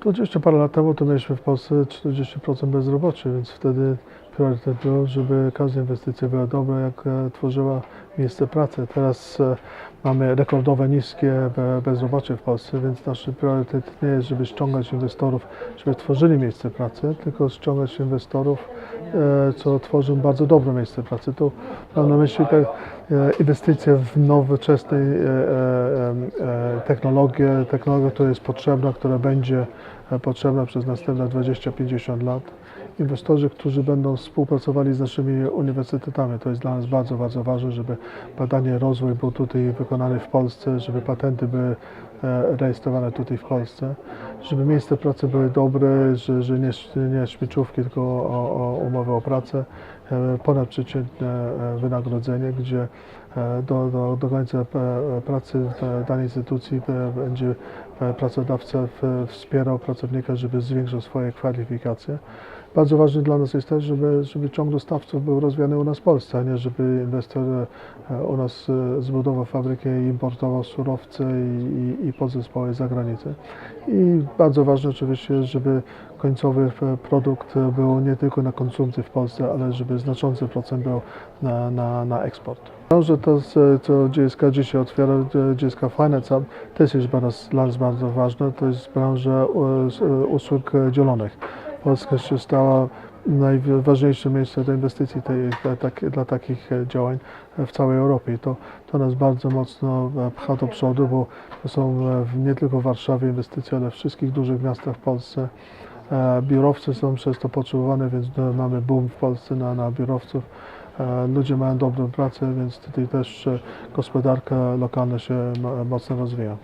20 parę lat temu to mieliśmy w Polsce 40% bezrobocia, więc wtedy priorytet był, żeby każda inwestycja była dobra, jak e, tworzyła miejsce pracy. Teraz e, mamy rekordowe niskie be- bezrobocie w Polsce, więc nasz priorytet nie jest, żeby ściągać inwestorów, żeby tworzyli miejsce pracy, tylko ściągać inwestorów, e, co tworzą bardzo dobre miejsce pracy. Tu mam na myśli e, inwestycje w nowoczesne technologie, technologię, która jest potrzebna, która będzie potrzebna przez następne 20-50 lat. Inwestorzy, którzy będą współpracowali z naszymi uniwersytetami. To jest dla nas bardzo, bardzo ważne, żeby badanie rozwój był tutaj wykonany w Polsce, żeby patenty były rejestrowane tutaj w Polsce, żeby miejsca pracy były dobre, że, że nie, nie śmieciówki, tylko o, o umowy o pracę, e, ponadprzeciętne e, wynagrodzenie, gdzie e, do, do, do końca e, pracy w danej instytucji e, będzie e, pracodawca wspierał pracownika, żeby zwiększał swoje kwalifikacje. Bardzo ważne dla nas jest też, żeby, żeby ciąg dostawców był rozwijany u nas w Polsce, a nie żeby inwestor e, u nas e, zbudował fabrykę importował surowce i, i, i podzespoły z zagranicy. I bardzo ważne oczywiście jest, żeby końcowy produkt był nie tylko na konsumpcję w Polsce, ale żeby znaczący procent był na, na, na eksport. Branża to, co GSK dzisiaj otwiera, GSK Finance też jest dla nas, bardzo ważna. To jest branża usług dzielonych. Polska się stała najważniejszym miejscem do inwestycji tej, dla, tak, dla takich e, działań e, w całej Europie. To, to nas bardzo mocno e, pcha do przodu, bo to są nie tylko w Warszawie inwestycje, ale w wszystkich dużych miastach w Polsce. Biurowce są przez to potrzebowane, więc mamy boom w Polsce na, na biurowców. Ludzie mają dobrą pracę, więc tutaj też gospodarka lokalna się mo- mocno rozwija.